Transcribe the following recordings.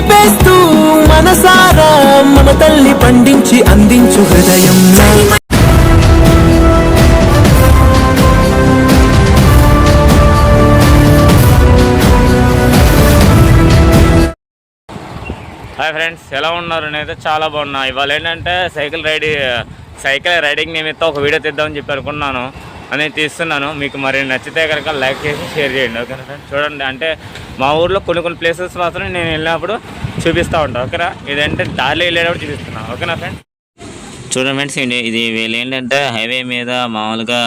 మాటలే మనసారా మన తల్లి పండించి అందించు హృదయం. హాయ్ ఫ్రెండ్స్ ఎలా ఉన్నారు? నేనైతే చాలా బాగున్నా. ఇవాళ ఏంటంటే సైకిల్ రైడింగ్ సైకిల్ రైడింగ్ నిమిత్తం ఒక వీడియో తీద్దామని చెప్పి అనుకున్నాను. అనేది తీస్తున్నాను. మీకు మరి నచ్చితే కనుక లైక్ చేసి షేర్ చేయండి ఓకేనా ఫ్రెండ్స్? చూడండి అంటే మా ఊర్లో కొన్ని కొన్ని ప్లేసెస్ మాత్రం నేను వెళ్ళినప్పుడు చూపిస్తూ ఉంటాను ఓకేనా? ఇదంటే దారిలో వెళ్ళేటప్పుడు చూపిస్తున్నాను ఓకేనా ఫ్రెండ్స్? చూడండి ఫ్రెండ్స్ ఇది ఇది వీళ్ళు ఏంటంటే హైవే మీద మామూలుగా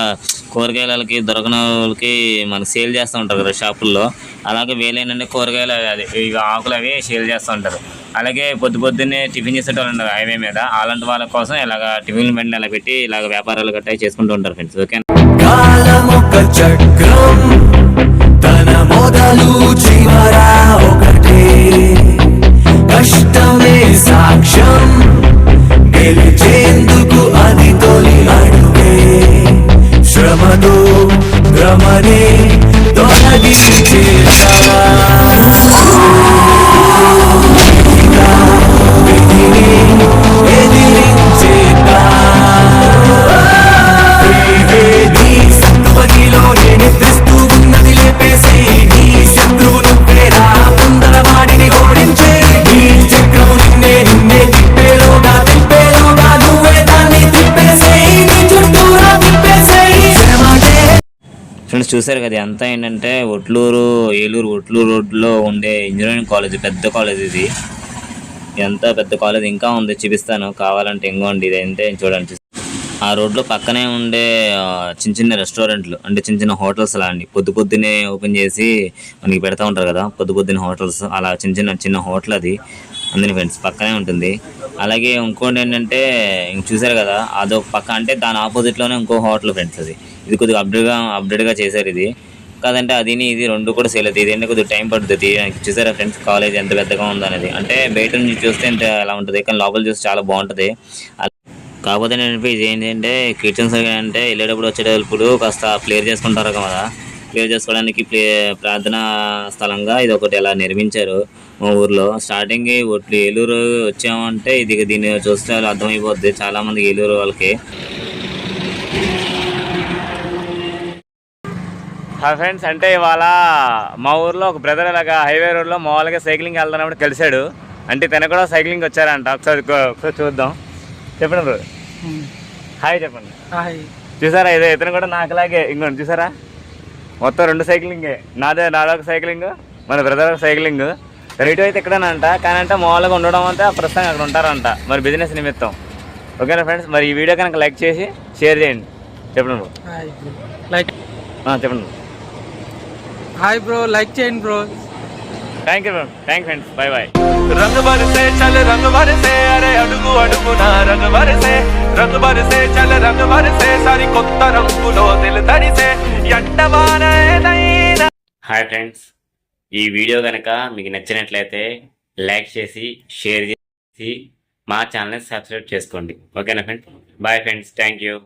కూరగాయలకి దొరకని వాళ్ళకి మనకి సేల్ చేస్తూ ఉంటారు కదా షాపుల్లో. అలాగే వీళ్ళు ఏంటంటే కూరగాయలు అవి- అది ఇవి ఆకులు అవి సేల్ చేస్తూ ఉంటారు. అలాగే పొద్దు పొద్దున్నే టిఫిన్ చేసేటోళ్ళు ఉంటారు హైవే మీద. అలాంటి వాళ్ళ కోసం ఇలాగ టిఫిన్ బండి అలా పెట్టి ఇలాగ వ్యాపారాలు గట్టా చేసుకుంటూ ఉంటారు ఫ్రెండ్స్ ఓకే ఒక చక్రం. తన మొదలు చివరా ఒకటే. కష్టమే సాక్ష్యం. గెలిచేందుకు అది తొలి అడుగే. శ్రమతో భ్రమనే తొలగించే ఫ్రెండ్స్ చూసారు కదా ఎంత ఏంటంటే ఒట్లూరు ఏలూరు ఒట్లూరు రోడ్లో ఉండే ఇంజనీరింగ్ కాలేజ్ పెద్ద కాలేజ్ ఇది. ఎంత పెద్ద కాలేజ్ ఇంకా ఉంది చూపిస్తాను. కావాలంటే ఇంకోండి ఇది అంటే చూడండి. ఆ రోడ్లో పక్కనే ఉండే చిన్న చిన్న రెస్టారెంట్లు అంటే చిన్న చిన్న హోటల్స్ లాంటి పొద్దు పొద్దునే ఓపెన్ చేసి మనకి పెడతా ఉంటారు కదా పొద్దు పొద్దున్న హోటల్స్ అలా చిన్న చిన్న చిన్న హోటల్ అది. అందుని ఫ్రెండ్స్ పక్కనే ఉంటుంది. అలాగే ఇంకోటి ఏంటంటే ఇంక చూసారు కదా అదొక పక్క అంటే దాని ఆపోజిట్లోనే ఇంకో హోటల్ ఫ్రెండ్స్ అది. ఇది కొద్దిగా అప్డేట్గా అప్డేట్గా చేశారు ఇది. కాదంటే అది ఇది రెండు కూడా సేల్ అవుతుంది ఇదేంటే కొద్దిగా టైం పడుతుంది తీయడానికి. చూసారా ఫ్రెండ్స్ కాలేజ్ ఎంత పెద్దగా ఉందనేది అంటే బయట నుంచి చూస్తే ఇంత ఎలా ఉంటుంది? కానీ లోపల చూస్తే చాలా బాగుంటుంది. అలా- కాకపోతే నేను ఇది ఏంటంటే కిచెన్స్ అంటే వెళ్ళేటప్పుడు వచ్చేటప్పుడు కాస్త క్లియర్ చేసుకుంటారు కదా. క్లియర్ చేసుకోవడానికి ప్లే ప్రార్థనా స్థలంగా ఇది ఒకటి ఎలా నిర్మించారు మా ఊర్లో. స్టార్టింగ్ ఒట్లు ఏలూరు వచ్చామంటే ఇది దీన్ని చూస్తే అర్థమైపోద్ది చాలా మంది ఏలూరు వాళ్ళకి. హాయ్ ఫ్రెండ్స్ అంటే ఇవాళ మా ఊర్లో ఒక బ్రదర్ ఇలాగా హైవే రోడ్లో మామూలుగా సైక్లింగ్ వెళ్తున్నప్పుడు కలిశాడు అంటే తన కూడా సైక్లింగ్ వచ్చారంట. ఒకసారి ఒకసారి చూద్దాం. చెప్పండి బ్రో హాయ్ చెప్పండి. హాయ్. చూసారా? ఇదే ఇతను కూడా నాకులాగే. ఇంకోటి చూసారా? మొత్తం రెండు సైక్లింగే. నాదే నాదొక సైక్లింగ్ మన బ్రదర్ ఒక సైక్లింగ్. రైట్ అయితే ఇక్కడేనంట కానీ అంటే మామూలుగా ఉండడం అంతా ప్రస్తుతం అక్కడ ఉంటారంట మరి బిజినెస్ నిమిత్తం. ఓకేనా ఫ్రెండ్స్ మరి ఈ వీడియో కనుక లైక్ చేసి షేర్ చేయండి. చెప్పండి లైక్ చెప్పండి హాయ్ బ్రో లైక్ చేయండి bro thank you thank friends bye bye రంగు బరిసే చల్ రంగు బరిసే అరే అడుగు అడుగున రంగు బరిసే రంగు బరిసే చల్ రంగు బరిసే సరి కొత్త రంగులో తెలుతరిసే ఎండవానైనా హాయ్ ఫ్రెండ్స్ ఈ వీడియో కనుక మీకు నచ్చినట్లయితే లైక్ చేసి షేర్ చేసి మా ఛానల్ని సబ్స్క్రైబ్ చేసుకోండి. ఓకేనా friends bye friends thank you